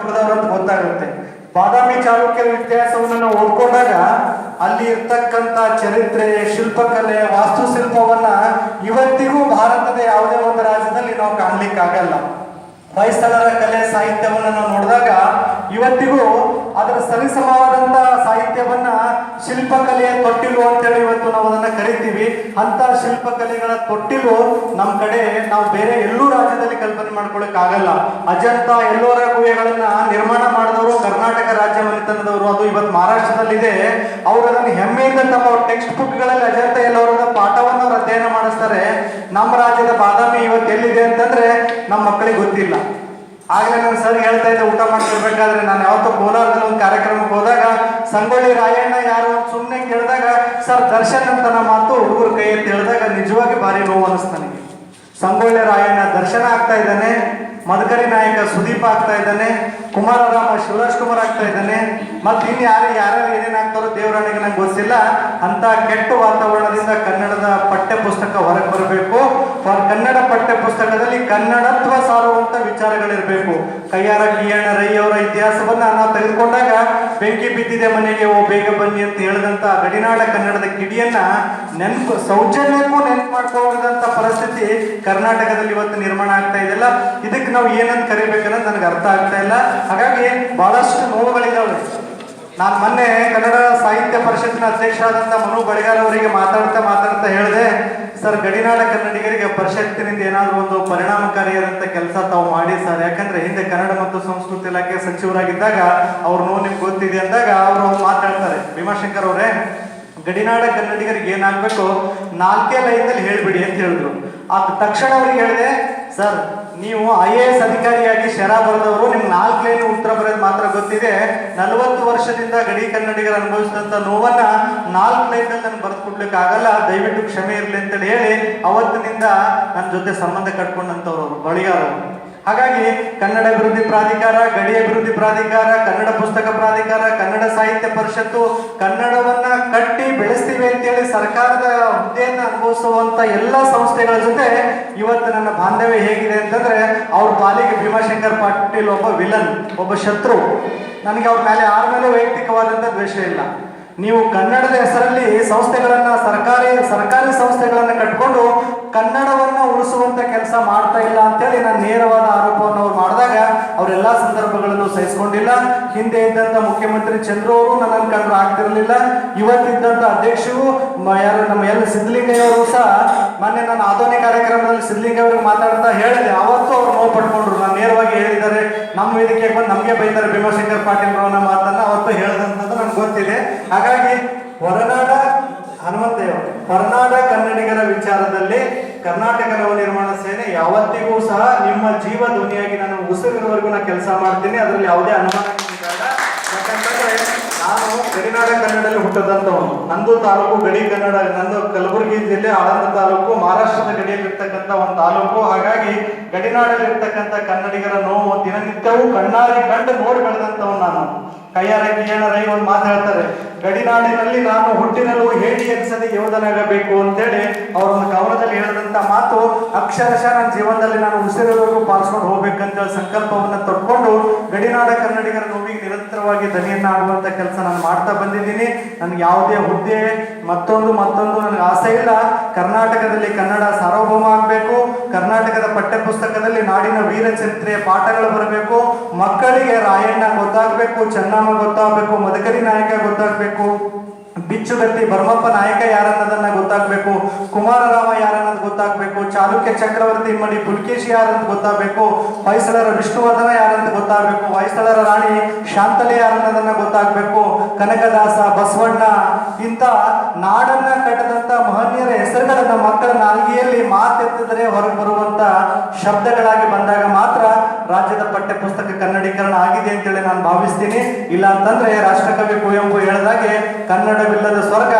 ಅಂತ ಗೊತ್ತಾಗುತ್ತೆ. ಬಾದಾಮಿ ಚಾಲುಕ್ಯರ ಇತಿಹಾಸವನ್ನು ಓದ್ಕೊಂಡಾಗ ಅಲ್ಲಿ ಇರ್ತಕ್ಕಂಥ ಚರಿತ್ರೆ, ಶಿಲ್ಪಕಲೆ, ವಾಸ್ತುಶಿಲ್ಪವನ್ನ ಇವತ್ತಿಗೂ ಭಾರತದ ಯಾವುದೇ ಒಂದು ರಾಜ್ಯದಲ್ಲಿ ನಾವು ಕಾಣ್ಲಿಕ್ಕಾಗಲ್ಲ. ಹೊಯ್ಸಳರ ಕಲೆ ಸಾಹಿತ್ಯವನ್ನು ನಾವು ನೋಡಿದಾಗ ಇವತ್ತಿಗೂ ಅದರ ಸರಿಸಮವಾದಂತ ಸಾಹಿತ್ಯವನ್ನ ಶಿಲ್ಪಕಲೆಯ ತೊಟ್ಟಿಲು ಅಂತೇಳಿ ಇವತ್ತು ನಾವು ಅದನ್ನ ಕರಿತೀವಿ. ಅಂತ ಶಿಲ್ಪಕಲೆಗಳ ತೊಟ್ಟಿಲು ನಮ್ಮ ಕಡೆ ನಾವು ಬೇರೆ ಎಲ್ಲೂ ರಾಜ್ಯದಲ್ಲಿ ಕಲ್ಪನೆ ಮಾಡ್ಕೊಳಕ್ ಆಗಲ್ಲ. ಅಜಂತ ಎಲ್ಲೋರ ಗುಹೆಗಳನ್ನ ನಿರ್ಮಾಣ ಮಾಡಿದವರು ಕರ್ನಾಟಕ ರಾಜ್ಯ ಮನೆತನದವರು. ಅದು ಇವತ್ತು ಮಹಾರಾಷ್ಟ್ರದಲ್ಲಿದೆ. ಅವರು ಅದನ್ನು ಹೆಮ್ಮೆಯಿಂದ ತಮ್ಮ ಟೆಕ್ಸ್ಟ್ ಬುಕ್ಗಳಲ್ಲಿ ಅಜಂತ ಎಲ್ಲೋರದ ಪಾಠವನ್ನು ಅವ್ರು ಅಧ್ಯಯನ ಮಾಡಿಸ್ತಾರೆ. ನಮ್ಮ ರಾಜ್ಯದ ಬಾದಾಮಿ ಇವತ್ತು ಎಲ್ಲಿದೆ ಅಂತಂದ್ರೆ ನಮ್ಮ ಮಕ್ಕಳಿಗೆ ಗೊತ್ತಿಲ್ಲ. ಆಗ್ಲೇ ನಾನು ಸರ್ ಹೇಳ್ತಾ ಇದ್ದೆ ಊಟ ಮಾಡ್ತಿರ್ಬೇಕಾದ್ರೆ ನಾನು ಯಾವತ್ತೋ ಕೋಲಾರದಲ್ಲಿ ಒಂದು ಕಾರ್ಯಕ್ರಮಕ್ಕೆ ಹೋದಾಗ ಸಂಗೊಳ್ಳಿ ರಾಯಣ್ಣ ಯಾರು ಸುಮ್ಮನೆ ಕೇಳಿದಾಗ, ಸರ್, ದರ್ಶನ್ ಅಂತ ನಮ್ಮ ಮಾತು ಹುಡುಗರ ಕೈ ಅಂತ ಹೇಳಿದಾಗ ನಿಜವಾಗಿ ಭಾರಿ ನೋವು ಅನಿಸ್ತು ನನಗೆ. ಸಂಗೊಳ್ಳಿ ರಾಯಣ್ಣ, ದರ್ಶನ ಆಗ್ತಾ ಇದ್ದಾನೆ ಮದಕರಿ ನಾಯಕ ಸುದೀಪ ಆಗ್ತಾ ಇದ್ದಾನೆ, ಕುಮಾರರಾಮ ಶಿವರಾಜ್ ಕುಮಾರ್ ಆಗ್ತಾ ಇದ್ದಾನೆ, ಮತ್ತೆ ಇನ್ನು ಯಾರು, ಯಾರ್ಯಾರು ಏನೇನಾಗ್ತಾರೋ ದೇವರಾಣಿಗೆ ನಂಗೆ ಗೊತ್ತಿಲ್ಲ ಅಂತ ಕೆಟ್ಟ ವಾತಾವರಣದಿಂದ ಕನ್ನಡದ ಪಠ್ಯ ಪುಸ್ತಕ ಹೊರಗೆ ಬರಬೇಕು. ಕನ್ನಡ ಪಠ್ಯ ಪುಸ್ತಕದಲ್ಲಿ ಕನ್ನಡತ್ವ ಸಾರುವಂತ ವಿಚಾರಗಳಿರಬೇಕು. ಕೈಯಾರ ಕಿಯಣ್ಣ ರೈಯವರ ಇತಿಹಾಸವನ್ನ ನಾವು ತೆಗೆದುಕೊಂಡಾಗ ಬೆಂಕಿ ಬಿದ್ದಿದೆ ಮನೆಗೆ, ಓ ಬೇಗ ಬನ್ನಿ ಅಂತ ಹೇಳಿದಂತ ಗಡಿನಾಡ ಕನ್ನಡದ ಕಿಡಿಯನ್ನ ನೆನಪು, ಸೌಜನ್ಯಕ್ಕೂ ನೆನಪು ಮಾಡ್ಕೊಂಡಂತ ಪರಿಸ್ಥಿತಿ ಕರ್ನಾಟಕದಲ್ಲಿ ಇವತ್ತು ನಿರ್ಮಾಣ ಆಗ್ತಾ ಇದೆಲ್ಲ ಇದಕ್ಕೆ ನಾವು ಏನಂತ ಕರಿಬೇಕನ್ನೋದು ನನಗೆ ಅರ್ಥ ಆಗ್ತಾ ಇಲ್ಲ. ಹಾಗಾಗಿ ಬಹಳಷ್ಟು ನೋವುಗಳಿದಾವೆ. ನಾನು ಮೊನ್ನೆ ಕನ್ನಡ ಸಾಹಿತ್ಯ ಪರಿಷತ್ತಿನ ಅಧ್ಯಕ್ಷರಾದಂಥ ಮನು ಬಳಿಗಾರ್ ಅವರಿಗೆ ಮಾತಾಡ್ತಾ ಮಾತಾಡ್ತಾ ಹೇಳಿದೆ, ಸರ್, ಗಡಿನಾಡ ಕನ್ನಡಿಗರಿಗೆ ಪರಿಷತ್ತಿನಿಂದ ಏನಾದರೂ ಒಂದು ಪರಿಣಾಮಕಾರಿಯಾದಂಥ ಕೆಲಸ ತಾವು ಮಾಡಿ ಸರ್. ಯಾಕಂದ್ರೆ ಹಿಂದೆ ಕನ್ನಡ ಮತ್ತು ಸಂಸ್ಕೃತಿ ಇಲಾಖೆ ಸಚಿವರಾಗಿದ್ದಾಗ ಅವ್ರು ನೋವು ನಿಮ್ಗೆ ಗೊತ್ತಿದೆ ಅಂದಾಗ ಅವರು ಮಾತಾಡ್ತಾರೆ. ಭೀಮಾಶಂಕರ್ ಅವರೇ, ಗಡಿನಾಡ ಕನ್ನಡಿಗರಿಗೆ ಏನಾಗಬೇಕು? ನಾಲ್ಕೇ ಲೈನ್ದಲ್ಲಿ ಹೇಳಿಬಿಡಿ ಅಂತ ಹೇಳಿದ್ರು. ಆ ತಕ್ಷಣ ಅವ್ರಿಗೆ ಹೇಳಿದೆ, ಸರ್, ನೀವು ಐ ಎ ಎಸ್ ಅಧಿಕಾರಿಯಾಗಿ ಶರ ಬರೆದವರು ನಿಮ್ಗೆ ನಾಲ್ಕು ಲೈನ್ ಉತ್ತರ ಮಾತ್ರ ಗೊತ್ತಿದೆ. ನಲವತ್ತು ವರ್ಷದಿಂದ ಗಡಿ ಕನ್ನಡಿಗರು ಅನುಭವಿಸಿದಂತ ನೋವನ್ನ ನಾಲ್ಕು ಲೈನಲ್ಲಿ ನಾನು ಬರೆದು ಕೊಡ್ಲಿಕ್ಕೆ ಆಗಲ್ಲ ದಯವಿಟ್ಟು ಕ್ಷಮೆ ಇರಲಿ ಅಂತೇಳಿ ಹೇಳಿ ಅವತ್ತಿನಿಂದ ನನ್ನ ಜೊತೆ ಸಂಬಂಧ ಕಟ್ಕೊಂಡಂಥವ್ರು ಅವರು, ಬಳಿಗಾರರು ಹಾಗಾಗಿ ಕನ್ನಡ ಅಭಿವೃದ್ಧಿ ಪ್ರಾಧಿಕಾರ, ಗಡಿ ಅಭಿವೃದ್ಧಿ ಪ್ರಾಧಿಕಾರ, ಕನ್ನಡ ಪುಸ್ತಕ ಪ್ರಾಧಿಕಾರ, ಕನ್ನಡ ಸಾಹಿತ್ಯ ಪರಿಷತ್ತು ಕನ್ನಡವನ್ನ ಕಟ್ಟಿ ಬೆಳೆಸ್ತೀವಿ ಅಂತೇಳಿ ಸರ್ಕಾರದ ಹುದ್ದೆಯನ್ನು ಅನುಭವಿಸುವಂತ ಎಲ್ಲ ಸಂಸ್ಥೆಗಳ ಜೊತೆ ಇವತ್ತು ನನ್ನ ಬಾಂಧವ್ಯ ಹೇಗಿದೆ ಅಂತಂದ್ರೆ ಅವ್ರ ಪಾಲಿಗೆ ಭೀಮಾಶಂಕರ್ ಪಾಟೀಲ್ ಒಬ್ಬ ವಿಲನ್, ಒಬ್ಬ ಶತ್ರು. ನನಗೆ ಅವ್ರ ಮೇಲೆ ಯಾರ ಮೇಲೆ ವೈಯಕ್ತಿಕವಾದಂಥ ದ್ವೇಷ ಇಲ್ಲ. ನೀವು ಕನ್ನಡದ ಹೆಸರಲ್ಲಿ ಸಂಸ್ಥೆಗಳನ್ನ ಸರ್ಕಾರಿ ಸರ್ಕಾರಿ ಸಂಸ್ಥೆಗಳನ್ನ ಕಟ್ಕೊಂಡು ಕನ್ನಡವನ್ನ ಉಳಿಸುವಂತ ಕೆಲಸ ಮಾಡ್ತಾ ಇಲ್ಲ ಅಂತೇಳಿ ನಾನು ನೇರವಾದ ಆರೋಪವನ್ನು ಅವ್ರು ಮಾಡಿದಾಗ ಅವರೆಲ್ಲ ಸಂದರ್ಭಗಳನ್ನು ಸಹಿಸಿಕೊಂಡಿಲ್ಲ. ಹಿಂದೆ ಇದ್ದಂತ ಮುಖ್ಯಮಂತ್ರಿ ಚಂದ್ರ ಅವರು ನನ್ನನ್ನು ಕಂಡ್ರೆ ಆಗ್ತಿರ್ಲಿಲ್ಲ. ಇವತ್ತಿದ್ದಂತ ಅಧ್ಯಕ್ಷರು ಯಾರು ನಮ್ಮ ಎಲ್ಲ ಸಿದ್ಧಲಿಂಗಯ್ಯ ಅವರು ಸಹ ಮೊನ್ನೆ ನಾನು ಆಧುನಿಕ ಕಾರ್ಯಕ್ರಮದಲ್ಲಿ ಸಿದ್ಧಲಿಂಗ ಅವರಿಗೆ ಮಾತಾಡ್ತಾ ಹೇಳಿದೆ. ಅವತ್ತು ಅವ್ರು ನೋವು ಪಡ್ಕೊಂಡ್ರು ನಾನು ನೇರವಾಗಿ ಹೇಳಿದ್ದಾರೆ. ನಮ್ಮ ವೇದಿಕೆಗೆ ಬಂದು ನಮಗೆ ಬೈತಾರೆ ಭೀಮಾಶಂಕರ್ ಪಾಟೀಲ್ ಅವರ ಮಾತನ್ನ ಅವತ್ತು ಹೇಳಿದಂಥದ್ದು ನನಗೆ ಗೊತ್ತಿದೆ ಹಾಗಾಗಿ ಹೊರನಾಡ ಹನುಮಂತಯ್ಯ ಹೊರನಾಡ ಕನ್ನಡಿಗರ ವಿಚಾರದಲ್ಲಿ ಕರ್ನಾಟಕ ನವನಿರ್ಮಾಣ ಸೇನೆ ಯಾವತ್ತಿಗೂ ಸಹ ನಿಮ್ಮ ಜೀವ ಧ್ವನಿಯಾಗಿ ನಾನು ಉಸಿರಿನವರೆಗೂ ನಾನು ಕೆಲಸ ಮಾಡ್ತೀನಿ. ಅದರಲ್ಲಿ ಯಾವುದೇ ಅನುಮಾನ ಯಾಕಂತಂದ್ರೆ ನಾನು ಗಡಿನಾಡ ಕನ್ನಡದಲ್ಲಿ ಹುಟ್ಟದಂತವನು ನಂದು ತಾಲೂಕು ಗಡಿ ಕನ್ನಡ, ನಂದು ಕಲಬುರಗಿ ಜಿಲ್ಲೆ, ಆಳಂದ ತಾಲೂಕು, ಮಹಾರಾಷ್ಟ್ರದ ಗಡಿಯಲ್ಲಿರ್ತಕ್ಕಂಥ ಒಂದು ತಾಲೂಕು. ಹಾಗಾಗಿ ಗಡಿನಾಡಲ್ಲಿ ಇರ್ತಕ್ಕಂಥ ಕನ್ನಡಿಗರ ನೋವು, ದಿನನಿತ್ಯವೂ ಕಣ್ಣಾರಿ ಕಂಡು ನೋಡಿ ಬೆಳೆದಂತವನು ನಾನು. ಕೈಯಾರ ಕಿಯಣ ರೈ ಒಂದು ಹೇಳ್ತಾರೆ. ಗಡಿನಾಡಿನಲ್ಲಿ ನಾನು ಹುಟ್ಟಿನಲ್ಲೂ ಯೋಧನಾಗಬೇಕು ಅಂತೇಳಿ ಅವರ ಒಂದು ಕವನದಲ್ಲಿ ಹೇಳಿದಂತ ಮಾತು ಅಕ್ಷರಶಃ ನನ್ನ ಜೀವನದಲ್ಲಿ ನಾನು ಉಸಿರೋವರೆಗೂ ಪಾಲಿಸ್ಕೊಂಡು ಹೋಗ್ಬೇಕಂತೇಳಿ ಸಂಕಲ್ಪವನ್ನ ತೊಡ್ಕೊಂಡು ಗಡಿನಾಡ ಕನ್ನಡಿಗರ ನೋವಿಗೆ ನಿರಂತರವಾಗಿ ದನಿಯನ್ನಾಗುವಂತ ಕೆಲಸ ನಾನು ಮಾಡ್ತಾ ಬಂದಿದ್ದೀನಿ. ನನಗೆ ಯಾವುದೇ ಹುದ್ದೆ, ಮತ್ತೊಂದು ಮತ್ತೊಂದು ನನಗೆ ಆಸೆ ಇಲ್ಲ. ಕರ್ನಾಟಕದಲ್ಲಿ ಕನ್ನಡ ಸಾರ್ವಭೌಮ ಆಗಬೇಕು. ಕರ್ನಾಟಕದ ಪಠ್ಯಪುಸ್ತಕದಲ್ಲಿ ನಾಡಿನ ವೀರ ಚರಿತ್ರೆಯ ಪಾಠಗಳು ಬರಬೇಕು. ಮಕ್ಕಳಿಗೆ ರಾಯಣ್ಣ ಗೊತ್ತಾಗಬೇಕು, ಚೆನ್ನಮ್ಮ ಗೊತ್ತಾಗಬೇಕು, ಮದಕರಿ ನಾಯಕ ಗೊತ್ತಾಗಬೇಕು. ಬಿಚ್ಚುಗತ್ತಿ ಭರ್ಮಪ್ಪ ನಾಯಕ ಯಾರನ್ನೋದನ್ನ ಗೊತ್ತಾಗ್ಬೇಕು? ಕುಮಾರರಾಮ ಯಾರನ್ನೋದು ಗೊತ್ತಾಗ್ಬೇಕು? ಚಾಲುಕ್ಯ ಚಕ್ರವರ್ತಿ ಮಣಿ ಪುಲ್ಕೇಶಿ ಯಾರಂತ ಗೊತ್ತಾಗ್ಬೇಕು? ಹೊಯ್ಸಳರ ವಿಷ್ಣುವರ್ಧನ ಯಾರಂತ ಗೊತ್ತಾಗ್ಬೇಕು? ಹೊಯ್ಸಳರ ರಾಣಿ ಶಾಂತಲೆ ಯಾರನ್ನೋದನ್ನ ಗೊತ್ತಾಗ್ಬೇಕು? ಕನಕದಾಸ, ಬಸವಣ್ಣ ಇಂಥ ನಾಡನ್ನ ಕಟ್ಟದಂತ ಮಹನೀಯರ ಹೆಸರುಗಳನ್ನ ಮಕ್ಕಳ ನಾಲ್ಗೆಯಲ್ಲಿ ಮಾತೆತ್ತಿದರೆ ಹೊರಗೆ ಬರುವಂತ ಶಬ್ದಗಳಾಗಿ ಬಂದಾಗ ಮಾತ್ರ ರಾಜ್ಯದ ಪಠ್ಯ ಪುಸ್ತಕ ಕನ್ನಡೀಕರಣ ಆಗಿದೆ ನಾನು ಭಾವಿಸ್ತೀನಿ. ಇಲ್ಲ ಅಂತಂದ್ರೆ ರಾಷ್ಟ್ರಕವಿ ಕುವೆಂಪು ಹೇಳಿದಾಗೆ ಕನ್ನಡವಿಲ್ಲದ ಸ್ವರ್ಗ